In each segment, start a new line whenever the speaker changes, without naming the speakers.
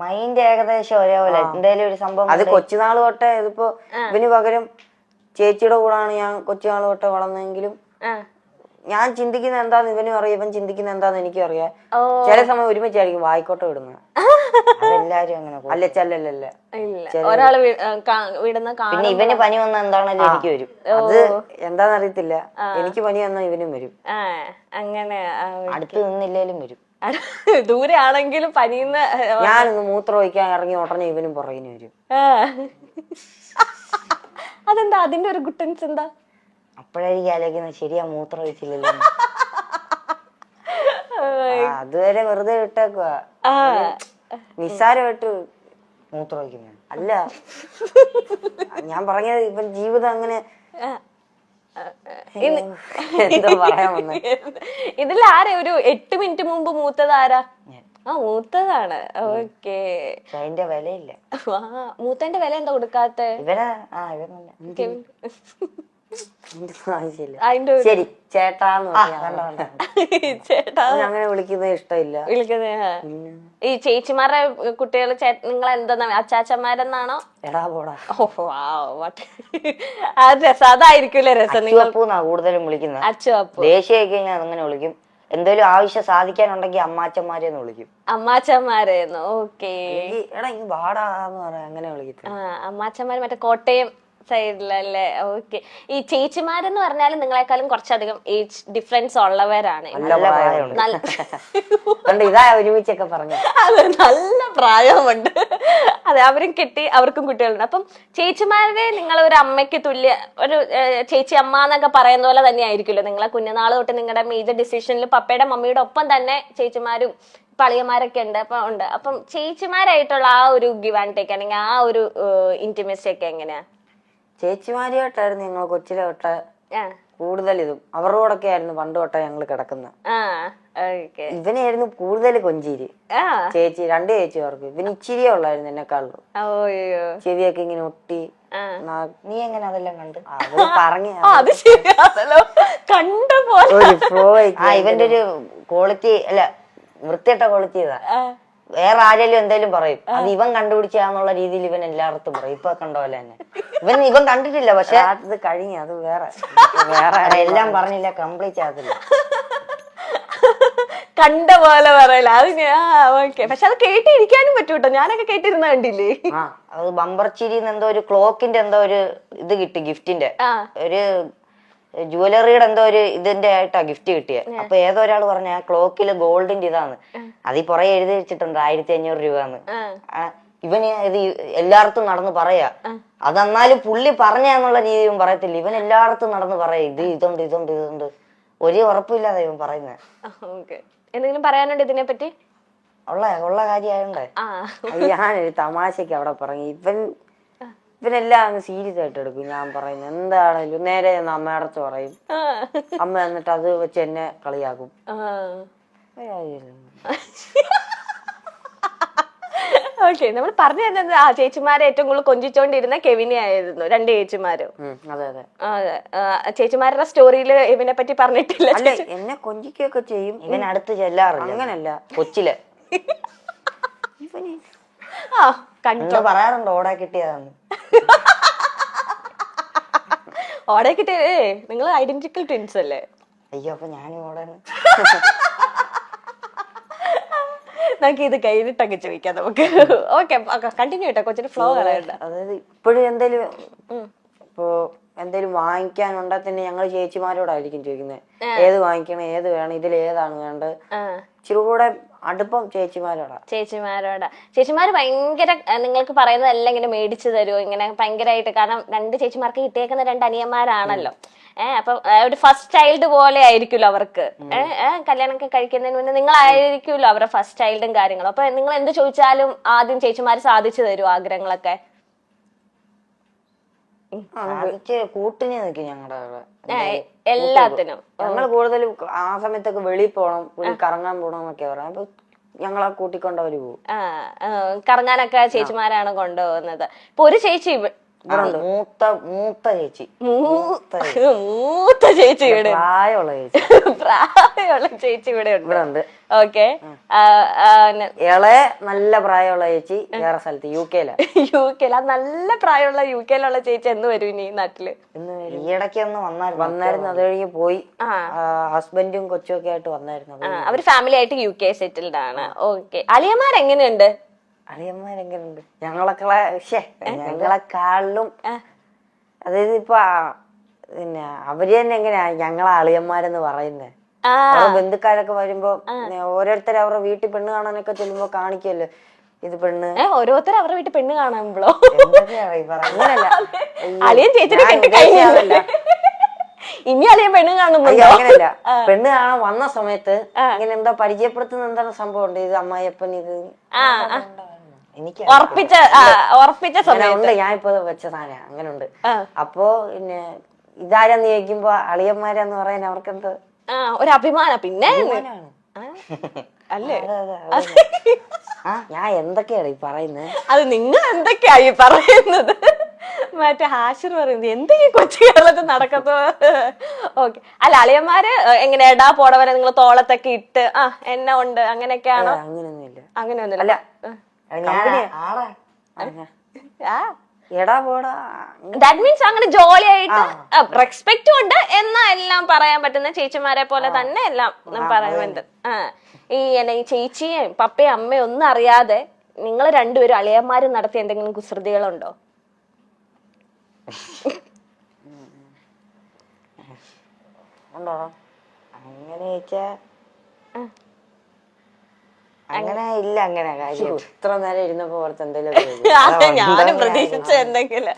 Mind ഏകദേശം ഒരേപോലെ. എന്തേലും ഒരു സംഭവം
അത് കൊച്ചുനാൾ തൊട്ടേ ഇതിപ്പോ ഇവന് പകരം ചേച്ചിയുടെ കൂടാണ് ഞാൻ കൊച്ചുനാൾ തൊട്ടേ വളർന്നെങ്കിലും ഞാൻ ചിന്തിക്കുന്ന എന്താന്ന് ഇവനും അറിയാം ഇവൻ ചിന്തിക്കുന്ന എന്താന്ന് എനിക്കും അറിയാം. ചില സമയം ഒരുമിച്ചായിരിക്കും വായിക്കോട്ടെ വിടുന്നത്.
എല്ലാരും അങ്ങനെ.
അല്ല
ചെല്ലല്ല ഒരാൾ വിടുന്ന
പിന്നെ ഇവന് പനി വന്ന എന്താണല്ലോ എനിക്ക് വരും.
അത് എന്താന്ന് അറിയത്തില്ല എനിക്ക് പനി വന്നാൽ ഇവനും വരും.
അങ്ങനെ
അടുത്ത് നിന്നില്ലേലും വരും.
ദൂരെ ആണെങ്കിലും പനിയുന്ന
ഞാനൊന്ന് മൂത്രം ഒഴിക്കാൻ ഇറങ്ങി ഉടനെ ഇവനും പുറകിന് വരും.
അതെന്താ? അതിന്റെ ഒരു ഗുട്ടൻസ് എന്താ?
അപ്പോഴായിരിക്കും ആലോചിക്കുന്നത് ശരിയാ മൂത്രം ഒഴിച്ചില്ലല്ലോ
അതുവരെ വെറുതെ വിട്ടേക്കുക നിസ്സാരമായിട്ട് മൂത്രം ഒഴിക്കുന്നത് അല്ല. ഞാൻ പറഞ്ഞത് ഇവൻ ജീവിതം അങ്ങനെ
ഇതിൽ ആരെ ഒരു എട്ട് മിനിറ്റ് മുമ്പ് മൂത്തത് ആരാ ആ മൂത്തതാണ്. ഓക്കെ.
അതിന്റെ വിലയില്ല.
മൂത്തന്റെ വില എന്താ കൊടുക്കാത്ത?
ശരി ചേട്ടാന്ന്
ചേട്ടാ.
അങ്ങനെ വിളിക്കുന്നത് ഇഷ്ടമില്ല.
വിളിക്കുന്നത് ആ. ഈ ചേച്ചിമാരുടെ കുട്ടികൾ നിങ്ങൾ എന്താ അച്ചാച്ചന്മാരെന്നാണോ?
എടാ പോടാ.
ആ രസം. രസം. നിങ്ങൾ
കൂടുതലും വിളിക്കുന്നത്
അച്ചു അപ്പു.
ദേശീയ ഞാൻ അങ്ങനെ വിളിക്കും. എന്തെങ്കിലും ആവശ്യം സാധിക്കാനുണ്ടെങ്കിൽ അമ്മാച്ചന്മാരെന്ന് വിളിക്കും.
അമ്മാച്ചന്മാരെ ഓക്കേ.
എടാ ഈ വാടാന്ന് പറയാ അങ്ങനെ വിളിക്കും
ആ അമ്മാച്ചന്മാര് മറ്റേ കോട്ടയം സൈഡിലല്ലേ ഓക്കെ ഈ ചേച്ചിമാരെന്ന് പറഞ്ഞാൽ നിങ്ങളെക്കാളും കുറച്ചധികം ഏജ് ഡിഫറൻസ് ഉള്ളവരാണ്.
ഒരുമിച്ചൊക്കെ പറഞ്ഞു
അതെ നല്ല പ്രായമുണ്ട്. അതെ അവരും കിട്ടി അവർക്കും കുട്ടികളുണ്ട്. അപ്പം ചേച്ചിമാരെ നിങ്ങൾ ഒരു അമ്മയ്ക്ക് തുല്യ ഒരു ചേച്ചി അമ്മ എന്നൊക്കെ പറയുന്ന പോലെ തന്നെ ആയിരിക്കുമല്ലോ നിങ്ങളെ കുഞ്ഞുനാൾ തൊട്ട് നിങ്ങളുടെ മേജർ ഡിസിഷനിൽ പപ്പയുടെ മമ്മിയുടെ ഒപ്പം തന്നെ ചേച്ചിമാരും പളിയന്മാരൊക്കെ ഉണ്ട് അപ്പൊ ഉണ്ട്. അപ്പം ചേച്ചിമാരായിട്ടുള്ള ആ ഒരു ഗിവ് ആൻഡ് ടേക്ക് അല്ലെങ്കിൽ ആ ഒരു ഇന്റിമസി ഒക്കെ എങ്ങനെയാ?
ചേച്ചിമാരിയായിട്ടായിരുന്നു ഞങ്ങൾ കൊച്ചിലെ തൊട്ട കൂടുതൽ ഇതും അവരോടൊക്കെ ആയിരുന്നു പണ്ട് തൊട്ട ഞങ്ങൾ കിടക്കുന്നത്
ഓക്കെ.
ഇവനായിരുന്നു കൂടുതൽ കൊഞ്ചിരി. ചേച്ചി രണ്ട് ചേച്ചിമാർക്ക് ഇവന് ഇച്ചിരിയേ ഉള്ളായിരുന്നു എന്നെക്കാളും. ചെവിയൊക്കെ ഇങ്ങനെ ഒട്ടി നാ-
എങ്ങനെ അതെല്ലാം കണ്ട്?
പറഞ്ഞു
കണ്ട പോലെ.
ഇവന്റെ ഒരു ക്വാളിറ്റി അല്ല വൃത്തിയിട്ട ക്വാളിറ്റി ഇതാ. വേറെ ആരെങ്കിലും എന്തേലും പറയും. അത് ഇവൻ കണ്ടുപിടിച്ചാന്നുള്ള രീതിയിൽ ഇവൻ എല്ലായിടത്തും പറയും. ഇപ്പൊ കണ്ട പോലെ തന്നെ. ഇവൻ ഇവൻ കണ്ടിട്ടില്ല പക്ഷെ
അത് കഴിഞ്ഞു അത് വേറെ. വേറെ
എല്ലാം പറഞ്ഞില്ല കംപ്ലീറ്റ് ആകത്തില്ല.
കണ്ട പോലെ പറയല. അത് ഓക്കെ. പക്ഷെ അത് കേട്ടിരിക്കാനും പറ്റൂട്ടോ. ഞാനൊക്കെ കേട്ടിരുന്ന കണ്ടില്ലേ?
അത് ബമ്പർ ചിരിന്ന് എന്തോ ഒരു ക്ലോക്കിന്റെ എന്തോ ഒരു ഇത് കിട്ടി ഗിഫ്റ്റിന്റെ. ഒരു ജുവലറിയുടെ എന്തോ ഒരു ഇതിന്റെ ആയിട്ടാ ഗിഫ്റ്റ് കിട്ടിയത് അപ്പൊ ഏതോ ഒരാൾ പറഞ്ഞ ആ ക്ലോക്കിൽ ഗോൾഡിന്റെ ഇതാണ്. അതിൽ പുറകെ എഴുതി വെച്ചിട്ടുണ്ട് ആയിരത്തി അഞ്ഞൂറ് രൂപന്ന് ഇവന് ഇത് എല്ലായിടത്തും നടന്ന് പറയാ. അതെന്നാലും പുള്ളി പറഞ്ഞെന്നുള്ള രീതിയും പറയത്തില്ല. ഇവൻ എല്ലായിടത്തും നടന്ന് പറയാ ഇത് ഇതുണ്ട് ഇതുണ്ട് ഇതുണ്ട്. ഒരു ഉറപ്പില്ലാതെ ഇവൻ പറയുന്നത്
ഓക്കെ. എന്തെങ്കിലും പറയാനുണ്ട് ഇതിനെ പറ്റി
ഉള്ള ഉള്ള കാര്യമായോണ്ടേ.
ഞാൻ
ഒരു ഞാനൊരു തമാശക്ക് അവിടെ പറഞ്ഞു. ഇവൻ ഇവനെല്ലാം അങ്ങ് സീരിയസ് ആയിട്ട് എടുക്കും. ഞാൻ പറയുന്നത് എന്താണെങ്കിലും നേരെ ഒന്ന് അമ്മയടച്ച് പറയും. അമ്മ എന്നിട്ട് അത് വെച്ച് എന്നെ കളിയാക്കും.
ഓക്കെ നമ്മൾ പറഞ്ഞു തന്നത് ആ ചേച്ചിമാരെ ഏറ്റവും കൂടുതൽ കൊഞ്ചിച്ചോണ്ടിരുന്ന കെവിനെ ആയിരുന്നു രണ്ട് ചേച്ചിമാരും.
അതെ അതെ.
ആ, ചേച്ചിമാരുടെ സ്റ്റോറിയിൽ ഇവനെ പറ്റി പറഞ്ഞിട്ടില്ല
എന്നെ കൊഞ്ചിക്കൊക്കെ ചെയ്യും.
ഇവൻ അടുത്ത് ചെല്ലാറില്ല.
അങ്ങനല്ല.
കൊച്ചിൽ.
ഇവന്
ആ കണ്ടു?
പറയാറുണ്ട് ഓടാ കിട്ടിയതാണ്
ഓടെ കിട്ടിയേ നിങ്ങൾ ഐഡന്റിക്കൽ ട്വിൻസ് അല്ലേ?
അയ്യോ അപ്പൊ ഞാൻ ഓടെ
നമുക്ക് ഇത് കഴിഞ്ഞിട്ടൊക്കെ ചോദിക്കാം നമുക്ക്. ഓക്കെ കണ്ടിന്യൂ കേട്ടോ കൊച്ചിന് ഫ്ലോ കളയണ്ട
അതായത് ഇപ്പോഴും എന്തേലും ഇപ്പോ എന്തേലും വാങ്ങിക്കാനുണ്ടെ തന്നെ ഞങ്ങൾ ചേച്ചിമാരോടായിരിക്കും ചോദിക്കുന്നത് ഏത് വാങ്ങിക്കണം ഏത് വേണം ഇതിൽ ഏതാണ് വേണ്ടത് ഇച്ചിരി കൂടെ അടുപ്പം ചേച്ചിമാരോടാ.
ചേച്ചിമാരോടാ. ചേച്ചിമാര് ഭയങ്കര നിങ്ങൾക്ക് പറയുന്നതെല്ലാം ഇങ്ങനെ മേടിച്ചു തരുമോ ഇങ്ങനെ ഭയങ്കരമായിട്ട് കാരണം രണ്ട് ചേച്ചിമാർക്ക് കിട്ടിയേക്കുന്ന രണ്ട് അനിയന്മാരാണല്ലോ. ഏഹ് അപ്പൊ ഒരു ഫസ്റ്റ് ചൈൽഡ് പോലെ ആയിരിക്കുമല്ലോ അവർക്ക്. ഏഹ് കല്യാണം ഒക്കെ കഴിക്കുന്നതിന് മുന്നേ നിങ്ങളായിരിക്കുമല്ലോ അവരുടെ ഫസ്റ്റ് ചൈൽഡും കാര്യങ്ങളും. അപ്പൊ നിങ്ങൾ എന്ത് ചോദിച്ചാലും ആദ്യം ചേച്ചിമാര് സാധിച്ചു തരുമോ ആഗ്രഹങ്ങളൊക്കെ.
കൂട്ടിന് നിൽക്കും ഞങ്ങളുടെ
എല്ലാത്തിനും.
ഞങ്ങൾ കൂടുതലും ആ സമയത്തൊക്കെ വെളിയിൽ പോണം കറങ്ങാൻ പോണം എന്നൊക്കെ പറയാം അപ്പൊ ഞങ്ങളെ കൂട്ടിക്കൊണ്ടവര് പോകും
കറങ്ങാനൊക്കെ ചേച്ചിമാരാണ് കൊണ്ടുപോകുന്നത്. ഇപ്പൊ ഒരു ചേച്ചി
മൂത്ത മൂത്ത ചേച്ചി. മൂത്ത ചേച്ചി.
ഇവിടെ
പ്രായമുള്ള ചേച്ചി.
പ്രായമുള്ള ചേച്ചി ഇവിടെ ഉണ്ട്.
ഇവിടെ ഉണ്ട്
ഓക്കെ
ഇളയ നല്ല പ്രായമുള്ള ചേച്ചി വേറെ സ്ഥലത്ത് യു കെ
യു കെ ആ നല്ല പ്രായമുള്ള യു കെയിലുള്ള ചേച്ചി എന്ന് വരും ഇനി
നാട്ടിൽ. ഈയിടയ്ക്ക് ഒന്ന് വന്നായിരുന്നു.
വന്നായിരുന്നു. അത് കഴിഞ്ഞ് പോയി. ഹസ്ബൻഡും കൊച്ചും ഒക്കെ ആയിട്ട് വന്നായിരുന്നു.
അവർ ഫാമിലി ആയിട്ട് യു കെ സെറ്റിൽഡ് ആണ്. ഓക്കെ. അലിയമാർ എങ്ങനെയുണ്ട്
അളിയന്മാരെങ്ങനെയുണ്ട് ഞങ്ങളൊക്കെ ശ്ശേ ഞങ്ങളെക്കാളിലും അതായത് ഇപ്പൊ പിന്നെ അവർ തന്നെ എങ്ങനെയാ ഞങ്ങളെ അളിയന്മാരെന്ന് പറയുന്നത് ബന്ധുക്കാരൊക്കെ വരുമ്പോ ഓരോരുത്തർ അവരുടെ വീട്ടിൽ പെണ്ണ് കാണാനൊക്കെ ചെല്ലുമ്പോ കാണിക്കല്ലോ ഇത് പെണ്ണ്.
ഓരോരുത്തർ അവരുടെ വീട്ടിൽ പെണ്ണ്
കാണുമ്പോ
അളിയൻ ചേച്ചിനെ ഇനി അളിയൻ പെണ്ണ്
കാണുമ്പോ
കാണുന്നുണ്ടോ
അങ്ങനല്ല പെണ്ണ് കാണാൻ വന്ന സമയത്ത് ഇങ്ങനെ എന്തോ പരിചയപ്പെടുത്തുന്ന എന്താണ് സംഭവം ഉണ്ട്? ഇത് അമ്മായിയപ്പൻ ഇത്
ഉറപ്പിച്ച ഉറപ്പിച്ച
സമയമുണ്ട് ഞാൻ ഇപ്പൊ വെച്ച സാധനം അങ്ങനെ ഉണ്ട് അപ്പോ പിന്നെ ഇതാരാന്ന് ചോദിക്കുമ്പോ അളിയന്മാരാന്ന് പറയാൻ അവർക്കെന്ത്?
ഒരു അഭിമാനം പിന്നെ അല്ലേ?
ഞാൻ എന്തൊക്കെയാണ് ഈ പറയുന്നത്
അത് നിങ്ങൾ എന്തൊക്കെയായി പറയുന്നത്? മറ്റേ ഹാഷിർ പറയുന്നത് എന്തൊക്കെ കൊച്ചു കേരളത്തിൽ നടക്കത്തോ ഓക്കെ. അല്ല അളിയന്മാര് എങ്ങനെ എടാ പോടവരെ നിങ്ങൾ തോളത്തൊക്കെ ഇട്ട് ആ എന്നെ ഉണ്ട് അങ്ങനെയൊക്കെയാണോ?
അങ്ങനെയൊന്നുമില്ല.
അങ്ങനെയൊന്നുമില്ല.
അല്ല
ദാറ്റ് മീൻസ് അങ്ങനെ ജോലിയായിട്ട് റെസ്പെക്റ്റും ഉണ്ട് എന്നാ എല്ലാം പറയാൻ പറ്റുന്ന ചേച്ചിമാരെ പോലെ തന്നെ എല്ലാം പറയുന്നുണ്ട്. ആ. ഈ എന്നെ ഈ ചേച്ചിയും പപ്പയും അമ്മയും ഒന്നും അറിയാതെ നിങ്ങൾ രണ്ടുപേരും അളിയന്മാരും നടത്തിയ എന്തെങ്കിലും കുസൃതികളുണ്ടോ?
ഉണ്ടോ?
അങ്ങനെ ചോദിച്ചാ അങ്ങനെ ഇല്ല അങ്ങനെ. കാര്യം
ഇത്ര നേരം ഇരുന്നപ്പോ ഓർത്ത് എന്തെങ്കിലും
ഞാനും പ്രതീക്ഷിച്ച എന്തെങ്കിലും.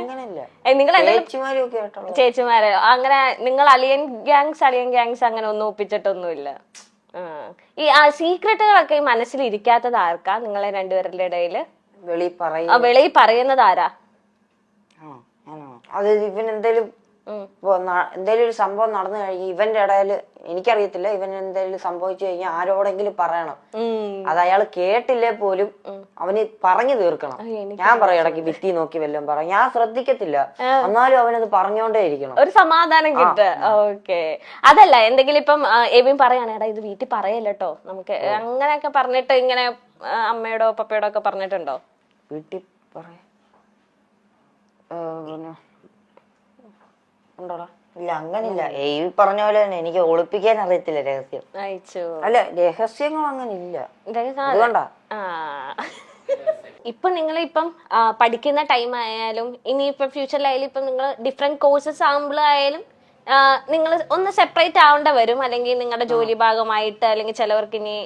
നിങ്ങൾ എന്തെങ്കിലും
ചേച്ചിമാരും ഒക്കെ ആയിട്ടുള്ള
ചേച്ചിമാരെ അങ്ങനെ നിങ്ങൾ അലിയൻ ഗ്യാങ്സ് അലിയൻ ഗ്യാങ്സ് അങ്ങനെ ഒന്നും ഒപ്പിച്ചിട്ടൊന്നുമില്ല. ഈ ആ സീക്രട്ടുകളൊക്കെ ഈ മനസ്സിൽ ഇരിക്കാത്തത് ആർക്കാ? നിങ്ങളെ രണ്ടുപേരുടെ ഇടയിൽ?
വെളി
പറയുന്നത് ആരാ?
അത് ഇവൻ എന്തേലും എന്തേലും ഒരു സംഭവം നടന്നു കഴിഞ്ഞ് ഇവന്റെ ഇടയിൽ എനിക്കറിയത്തില്ല. ഇവൻ എന്തെങ്കിലും സംഭവിച്ചു കഴിഞ്ഞാൽ ആരോടെങ്കിലും പറയണം. അത് അയാൾ കേട്ടില്ലേ പോലും അവന് പറഞ്ഞു തീർക്കണം. ഞാൻ പറയും ഇടയ്ക്ക് ഭിത്തി നോക്കി വല്ലതും പറയും ഞാൻ ശ്രദ്ധിക്കത്തില്ല. എന്നാലും അവനത് പറഞ്ഞോണ്ടേ ഇരിക്കണം.
ഒരു സമാധാനം കിട്ടുക. ഓക്കെ. അതല്ല എന്തെങ്കിലും ഇപ്പം എബിൻ പറയാണ് എടാ ഇത് വീട്ടിൽ പറയല്ലോ നമുക്ക് അങ്ങനെയൊക്കെ പറഞ്ഞിട്ട് ഇങ്ങനെ അമ്മയോടോ പപ്പയോടോ ഒക്കെ പറഞ്ഞിട്ടുണ്ടോ?
വീട്ടിൽ പറയാ ഉണ്ടോടാ?
ഇല്ല അങ്ങനില്ല. ഈ പറഞ്ഞ പോലെ തന്നെ എനിക്ക് ഒളിപ്പിക്കാൻ അറിയത്തില്ല രഹസ്യം.
അയച്ചു.
അല്ല രഹസ്യങ്ങൾ അങ്ങനെ ഇല്ല അതുകൊണ്ടാ.
ഇപ്പൊ നിങ്ങൾ ഇപ്പം പഠിക്കുന്ന ടൈം ആയാലും ഇനി ഇപ്പൊ ഫ്യൂച്ചറിലായാലും ഇപ്പം നിങ്ങൾ ഡിഫറെന്റ് കോഴ്സസ് ആകുമ്പോഴായാലും നിങ്ങൾ ഒന്ന് സെപ്പറേറ്റ് ആവേണ്ട വരും. അല്ലെങ്കിൽ നിങ്ങളുടെ ജോലി ഭാഗമായിട്ട് അല്ലെങ്കിൽ ചിലവർക്ക് ഇനി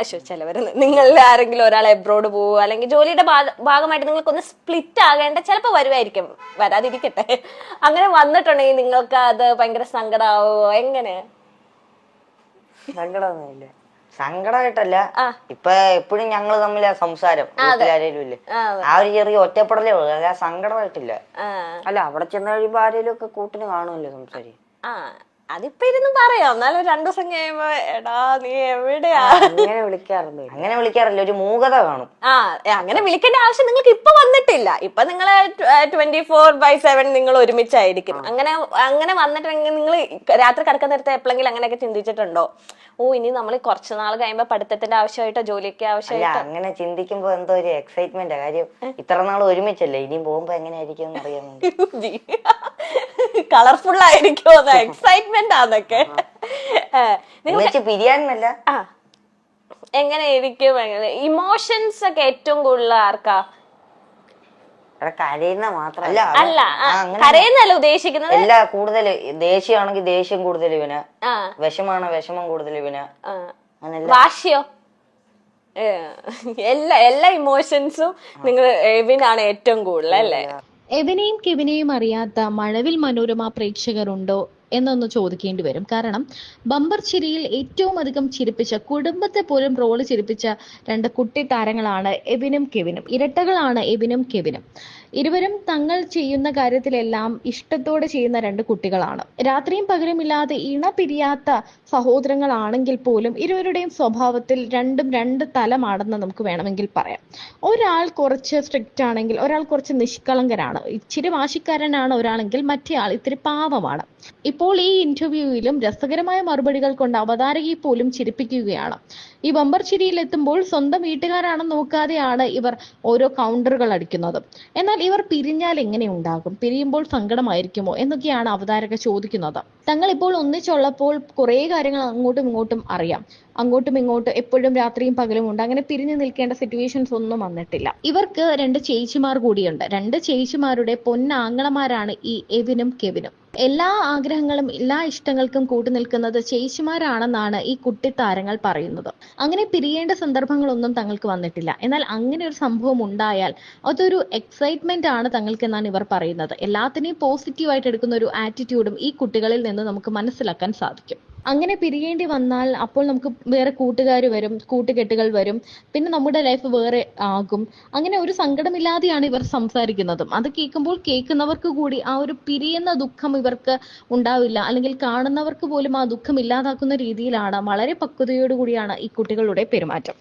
അശോ ചിലവർ നിങ്ങളിൽ ആരെങ്കിലും ഒരാൾ എബ്രോഡ് പോവുക അല്ലെങ്കിൽ ജോലിയുടെ ഭാഗമായിട്ട് നിങ്ങൾക്ക് ഒന്ന് സ്പ്ലിറ്റ് ആകേണ്ട ചിലപ്പോൾ വരുമായിരിക്കും വരാതിരിക്കട്ടെ. അങ്ങനെ വന്നിട്ടുണ്ടെങ്കിൽ നിങ്ങൾക്ക് അത് ഭയങ്കര സങ്കടമാവോ എങ്ങനെ?
സങ്കടമൊന്നുമില്ല.
സങ്കടമായിട്ടല്ല. ഇപ്പൊ എപ്പോഴും ഞങ്ങൾ തമ്മിലാ സംസാരം. ആരെങ്കിലും ഇല്ലേ?
ആ
ഒരു ചെറിയ ഒറ്റപ്പെടലേ ഉള്ളൂ. അല്ല സങ്കടമായിട്ടില്ല.
അല്ല അവിടെ ചെന്ന് കഴിയുമ്പോ ആരെങ്കിലും ഒക്കെ കൂട്ടിന് കാണുമല്ലോ സംസാരിക്കും
ആ അതിപ്പോ ഇരുന്ന് പറയാം. എന്നാലും രണ്ടു ദിവസം കഴിയുമ്പോ എടാ നീ എവിടെയാ?
അങ്ങനെ വിളിക്കാറുണ്ട്.
അങ്ങനെ വിളിക്കാറില്ല. ഒരു മൂകത കാണും.
ആ അങ്ങനെ വിളിക്കേണ്ട ആവശ്യം നിങ്ങൾക്ക് ഇപ്പൊ വന്നിട്ടില്ല. ഇപ്പൊ നിങ്ങൾ ട്വന്റി ഫോർ ബൈ സെവൻ നിങ്ങൾ ഒരുമിച്ചായിരിക്കും. അങ്ങനെ അങ്ങനെ വന്നിട്ടുണ്ടെങ്കിൽ നിങ്ങൾ രാത്രി കിടക്കുന്ന നേരത്തെ എപ്പോഴെങ്കിലും അങ്ങനെയൊക്കെ ചിന്തിച്ചിട്ടുണ്ടോ? ഓ ഇനി നമ്മൾ കുറച്ച് നാൾ കഴിയുമ്പോ പഠിത്തത്തിന്റെ ആവശ്യമായിട്ടോ
ജോലിയൊക്കെ
ആവശ്യമായിട്ടോ?
അങ്ങനെ ചിന്തിക്കുമ്പോ എന്തോ ഒരു എക്സൈറ്റ്മെന്റ് കാര്യം ഇത്ര നാൾ ഒരുമിച്ചല്ലേ? ഇനിയും പോകുമ്പോ എങ്ങനെയായിരിക്കും അറിയാൻ
കളർഫുൾ ആയിരിക്കും എക്സൈറ്റ്മെന്റ്
പിരിയാനല്ല
ആ എങ്ങനെ? ഇരിക്കും ഇമോഷൻസ് ഒക്കെ ഏറ്റവും കൂടുതൽ ആർക്കാ?
കരയുന്ന
അല്ല
അല്ല. കരയുന്നല്ല ഉദ്ദേശിക്കുന്നത്?
എല്ലാ കൂടുതൽ ദേഷ്യമാണെങ്കിൽ ദേഷ്യം കൂടുതൽ ഇവന്. വിഷമാണ് വിഷമം കൂടുതൽ ഇവന്.
വാശിയോ? എല്ലാ എല്ലാ ഇമോഷൻസും നിങ്ങൾ എബിനാണ് ഏറ്റവും കൂടുതൽ അല്ലേ?
എബിനെയും കെവിനെയും അറിയാത്ത മഴവിൽ മനോരമ പ്രേക്ഷകരുണ്ടോ? എന്നൊന്ന് ചോദിക്കേണ്ടി വരും. കാരണം ബമ്പർ ചിരിയിൽ ഏറ്റവും അധികം ചിരിപ്പിച്ച കുടുംബത്തെ പോലും റോൾ ചിരിപ്പിച്ച രണ്ട് കുട്ടി താരങ്ങളാണ് എബിനും കെവിനും. ഇരട്ടകളാണ് എബിനും കെവിനും. ഇരുവരും തങ്ങൾ ചെയ്യുന്ന കാര്യത്തിലെല്ലാം ഇഷ്ടത്തോടെ ചെയ്യുന്ന രണ്ട് കുട്ടികളാണ്. രാത്രിയും പകലുമില്ലാതെ ഇണ പിരിയാത്ത സഹോദരങ്ങളാണെങ്കിൽ പോലും ഇരുവരുടെയും സ്വഭാവത്തിൽ രണ്ടും രണ്ട് തലമാണെന്ന് നമുക്ക് വേണമെങ്കിൽ പറയാം. ഒരാൾ കുറച്ച് സ്ട്രിക്റ്റ് ആണെങ്കിൽ ഒരാൾ കുറച്ച് നിഷ്കളങ്കരാണ് ഇച്ചിരി വാശിക്കാരനാണ് ഒരാളെങ്കിൽ മറ്റേ ആൾ ഇത്തിരി പാവമാണ്. ഇപ്പോൾ ഈ ഇന്റർവ്യൂവിലും രസകരമായ മറുപടികൾ കൊണ്ട് അവതാരകയെ പോലും ചിരിപ്പിക്കുകയാണ്. ഈ ബമ്പർ ചിരിയിൽ എത്തുമ്പോൾ സ്വന്തം വീട്ടുകാരാണെന്ന് നോക്കാതെയാണ് ഇവർ ഓരോ കൗണ്ടറുകൾ അടിക്കുന്നത്. എന്നാൽ ഇവർ പിരിഞ്ഞാൽ എങ്ങനെ ഉണ്ടാകും? പിരിയുമ്പോൾ സങ്കടമായിരിക്കുമോ? എന്നൊക്കെയാണ് അവതാരക ചോദിക്കുന്നത്. തങ്ങൾ ഇപ്പോൾ ഒന്നിച്ചുള്ളപ്പോൾ കുറേ കാര്യങ്ങൾ അങ്ങോട്ടും ഇങ്ങോട്ടും അറിയാം. അങ്ങോട്ടും ഇങ്ങോട്ടും എപ്പോഴും രാത്രിയും പകലും ഉണ്ട്. അങ്ങനെ പിരിഞ്ഞു നിൽക്കേണ്ട സിറ്റുവേഷൻസ് ഒന്നും വന്നിട്ടില്ല. ഇവർക്ക് രണ്ട് ചേച്ചിമാർ കൂടിയുണ്ട്. രണ്ട് ചേച്ചിമാരുടെ പൊന്നാങ്ങളമാരാണ് ഈ എവിനും കെവിനും. എല്ലാ ആഗ്രഹങ്ങളും എല്ലാ ഇഷ്ടങ്ങൾക്കും കൂട്ടുനിൽക്കുന്നത് ചേച്ചിമാരാണെന്നാണ് ഈ കുട്ടിത്താരങ്ങൾ പറയുന്നത്. അങ്ങനെ പിരിയേണ്ട സന്ദർഭങ്ങളൊന്നും തങ്ങൾക്ക് വന്നിട്ടില്ല. എന്നാൽ അങ്ങനെ ഒരു സംഭവം ഉണ്ടായാൽ അതൊരു എക്സൈറ്റ്മെന്റ് ആണ് തങ്ങൾക്ക് എന്നാണ് ഇവർ പറയുന്നത്. എല്ലാത്തിനെയും പോസിറ്റീവായിട്ട് എടുക്കുന്ന ഒരു ആറ്റിറ്റ്യൂഡും ഈ കുട്ടികളിൽ നിന്ന് നമുക്ക് മനസ്സിലാക്കാൻ സാധിക്കും. അങ്ങനെ പിരിയേണ്ടി വന്നാൽ അപ്പോൾ നമുക്ക് വേറെ കൂട്ടുകാർ വരും കൂട്ടുകെട്ടുകൾ വരും. പിന്നെ നമ്മുടെ ലൈഫ് വേറെ ആകും. അങ്ങനെ ഒരു സങ്കടമില്ലാതെയാണ് ഇവർ സംസാരിക്കുന്നതും. അത് കേൾക്കുമ്പോൾ കേൾക്കുന്നവർക്ക് കൂടി ആ ഒരു പിരിയുന്ന ദുഃഖം ഇവർക്ക് ഉണ്ടാവില്ല. അല്ലെങ്കിൽ കാണുന്നവർക്ക് പോലും ആ ദുഃഖം ഇല്ലാതാക്കുന്ന രീതിയിലാണ് വളരെ പക്വതയോടുകൂടിയാണ് ഈ കുട്ടികളുടെ പെരുമാറ്റം.